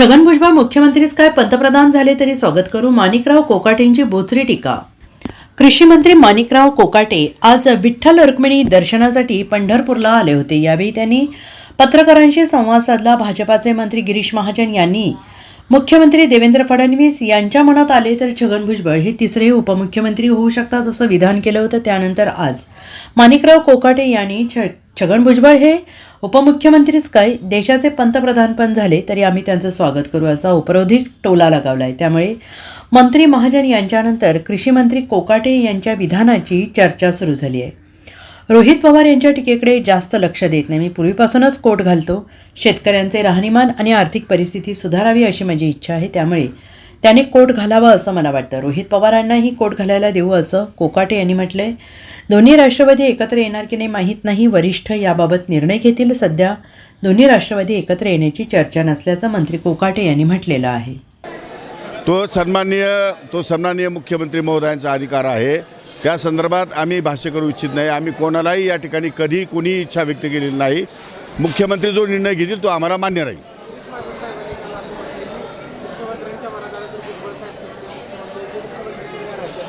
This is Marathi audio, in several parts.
छगन भुजबळ मुख्यमंत्रीच काय पंतप्रधान झाले तरी स्वागत करू? माणिकराव कोकाटेंची बोचरी टीका. कृषी मंत्री माणिकराव कोकाटे आज विठ्ठल रुक्मिणी दर्शनासाठी पंढरपूरला आले होते. यावेळी त्यांनी पत्रकारांशी संवाद साधला. भाजपाचे मंत्री गिरीश महाजन यांनी मुख्यमंत्री देवेंद्र फडणवीस यांच्या मनात आले तर छगन भुजबळ हे तिसरे उपमुख्यमंत्री होऊ शकतात असं विधान केलं होतं. त्यानंतर आज माणिकराव कोकाटे यांनी छ छगन भुजबळ हे उपमुख्यमंत्रीच काय देशाचे पंतप्रधान पण झाले तरी आम्ही त्यांचं स्वागत करू असा उपरोधिक टोला लगावलाय. त्यामुळे मंत्री महाजन यांच्यानंतर कृषी मंत्री कोकाटे यांच्या विधानाची चर्चा सुरू झाली आहे. रोहित पवार यांच्या टीकेकडे जास्त लक्ष देत नाही. मी पूर्वीपासूनच कोट घालतो. शेतकऱ्यांचे राहणीमान आणि आर्थिक परिस्थिती सुधारावी अशी माझी इच्छा आहे. त्यामुळे त्याने कोट घालावा असं मला वाटतं. रोहित पवारांनाही कोट घालायला देऊ असं कोकाटे यांनी म्हटलंय. दोन्ही राष्ट्रवादी एकत्र येणार की नाही माहीत नाही. वरिष्ठ याबाबत निर्णय घेतील सध्या. दोन्ही राष्ट्रवादी एकत्र येण्याची चर्चा नसल्याचं मंत्री कोकाटे यांनी म्हटलेलं आहे. तो सन्माननीय तो सन्माननीय मुख्यमंत्री महोदयांचा अधिकार आहे. त्या संदर्भात आम्ही भाष्य करू इच्छित नाही. आम्ही कोणालाही या ठिकाणी कधी कुणी इच्छा व्यक्त केलेली नाही. मुख्यमंत्री जो निर्णय घेतील तो आम्हाला मान्य राहील.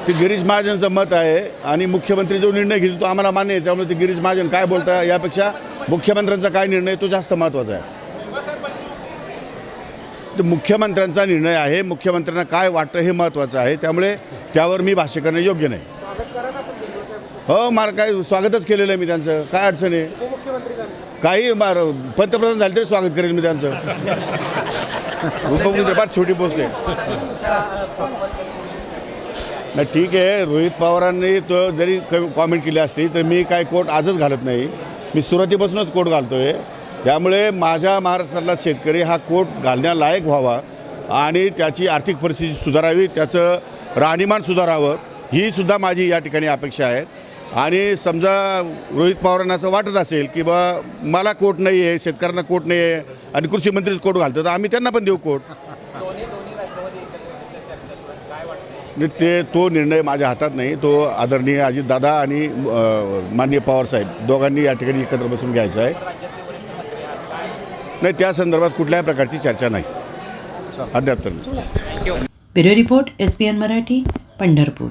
ते गिरीश महाजनचं मत आहे आणि मुख्यमंत्री जो निर्णय घेतील तो आम्हाला मान्य आहे. त्यामुळे ते गिरीश महाजन काय बोलता यापेक्षा मुख्यमंत्र्यांचा काय निर्णय तो जास्त महत्त्वाचा आहे. तर मुख्यमंत्र्यांचा निर्णय आहे मुख्यमंत्र्यांना काय वाटतं हे महत्त्वाचं आहे. त्यामुळे त्यावर मी भाष्य करणं योग्य नाही. हो मला काय स्वागतच केलेलं आहे मी त्यांचं. काय अडचण आहे? काही मार पंतप्रधान झाले तरी स्वागत करेल मी त्यांचं. उपमुख्यमंत्री फार छोटी पोस्ट आहे. नाही ठीक आहे रोहित पवारांनी तो जरी कॉमेंट केली असली तर मी काय कोट आजच घालत नाही. मी सुरुवातीपासूनच कोट घालतो आहे त्यामुळे माझ्या महाराष्ट्रातला शेतकरी हा कोट घालण्यालायक व्हावा आणि त्याची आर्थिक परिस्थिती सुधारावी त्याचं राहणीमान सुधारावं ही सुद्धा माझी या ठिकाणी अपेक्षा आहे. आणि समजा रोहित पवारांना असं वाटत असेल की बा मला कोट नाही आहे शेतकऱ्यांना कोट नाही आहे आणि कृषी मंत्रीच कोट घालतो तर आम्ही त्यांना पण देऊ कोट ते तो निर्णय माझ्या हातात नाही. तो आदरणीय अजितदादा आणि माननीय पवारसाहेब दोघांनी या ठिकाणी एकत्र बसून घ्यायचा आहे. नाही त्या संदर्भात कुठल्याही प्रकारची चर्चा नाही. अद्याप तर. Bureau report S P N Marathi Pandharpur.